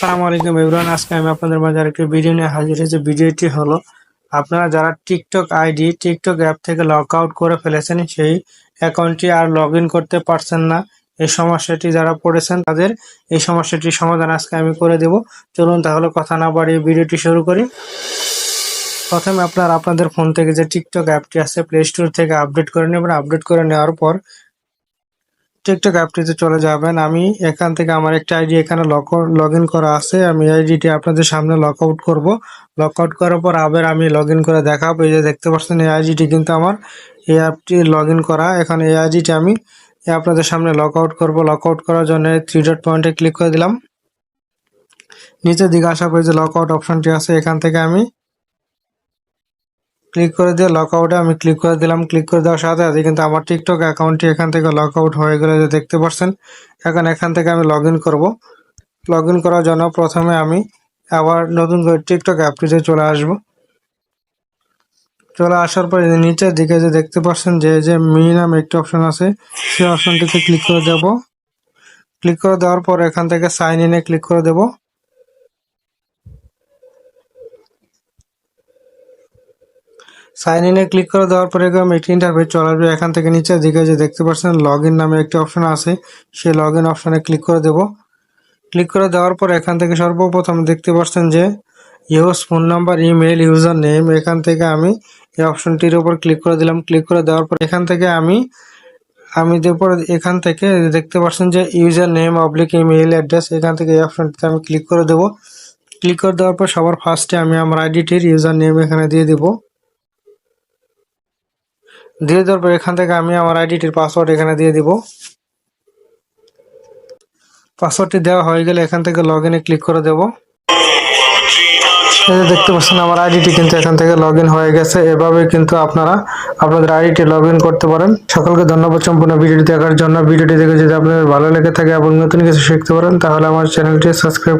আসসালামু আলাইকুম এভরিওয়ান, আজকে আমি আপনাদের মাঝে আরেকটি ভিডিও নিয়ে হাজির হয়েছি। ভিডিওটি হলো, আপনারা যারা টিকটক আইডি টিকটক অ্যাপ থেকে লগ আউট করে ফেলেছেন, সেই অ্যাকাউন্টটি আর লগ করতে পারছেন না। এই সমস্যাটি যারা পড়েছেন, তাদের এই সমস্যাটির সমাধান আজকে আমি করে দেব। চলুন তাহলে কথা না বাড়িয়ে ভিডিওটি শুরু করি। প্রথমে আপনারা আপনাদের ফোন থেকে যে টিকটক অ্যাপটি আছে প্লে স্টোর থেকে আপডেট করে নেবেন। আপডেট করে নেওয়ার পর টিকটক অ্যাপটিতে চলে যাবেন। আমি এখান থেকে আমার একটা আইডি এখানে লগ ইন করা আছে। আমি আইডিটি আপনাদের সামনে লক আউট করব। লক আউট করার পর আবার আমি লগ ইন করে দেখাবো। এই যে দেখতে পাচ্ছেন, এই আইডিটি কিন্তু আমার এই অ্যাপটি লগ ইন করা। এখন এই আইডিটি আমি আপনাদের সামনে লক আউট করব। লক আউট করার জন্য থ্রি ডট পয়েন্টে ক্লিক করে দিলাম। নিচের দিকে আসা পর যে লক আউট অপশনটি আছে, এখান থেকে আমি ক্লিক করে দিয়ে লক আউটে আমি ক্লিক করে দিলাম। ক্লিক করে দেওয়ার সাথে সাথে কিন্তু আমার টিকটক অ্যাকাউন্টটি এখান থেকে লক আউট হয়ে গেলে যে দেখতে পাচ্ছেন। এখন এখান থেকে আমি লগ ইন করব। লগ ইন করার জন্য প্রথমে আমি আবার নতুন করে টিকটক অ্যাপটিতে চলে আসব। চলে আসার পরে নিচের দিকে যে দেখতে পাচ্ছেন যে যে মি নাম একটি অপশন আছে, সেই অপশনটিতে ক্লিক করে দেব। ক্লিক করে দেওয়ার পর এখান থেকে সাইন ইনে ক্লিক করে দেবো। সাইন ইনে ক্লিক করে দেওয়ার পরে এরকম একটি ইন্টারফেস চলে আসবে। এখান থেকে নিচের দিকে যে দেখতে পাচ্ছেন লগ ইন নামে একটি অপশন আছে। সেই লগ ইন অপশনে ক্লিক করে দেব। ক্লিক করে দেওয়ার পর এখান থেকে সর্বপ্রথম দেখতে পাচ্ছেন যে use phone number email user name এখান থেকে আমি এই অপশনটির উপর ক্লিক করে দিলাম। ক্লিক করে দেওয়ার পর এখান থেকে আমি আমি পর এখান থেকে দেখতে পাচ্ছেন যে user name oblique email address এখান থেকে এই অপশনটিতে আমি ক্লিক করে দেব। ক্লিক করে দেওয়ার পর সবার ফার্স্টে আমি আমার আইডিটির ইউজার নেম এখানে দিয়ে দেবো। দিয়ে দেওয়ার পর এখান থেকে আমি আমার আইডিটির পাসওয়ার্ড এখানে দিয়ে দিব। পাসওয়ার্ডটি দেওয়া হয়ে গেলে এখান থেকে লগ ইনে ক্লিক করে দেব। এই যে দেখতে পাচ্ছেন, আমার আইডিটি কিন্তু এখান থেকে লগ হয়ে গেছে। এভাবে কিন্তু আপনারা আপনাদের আইডিটি লগ করতে পারেন। সকলকে ধন্যবাদ সম্পূর্ণ ভিডিওটি দেখার জন্য। ভিডিওটি দেখে যদি আপনাদের ভালো লেগে থাকে এবং নতুন কিছু শিখতে পারেন, তাহলে আমার চ্যানেলটি সাবস্ক্রাইব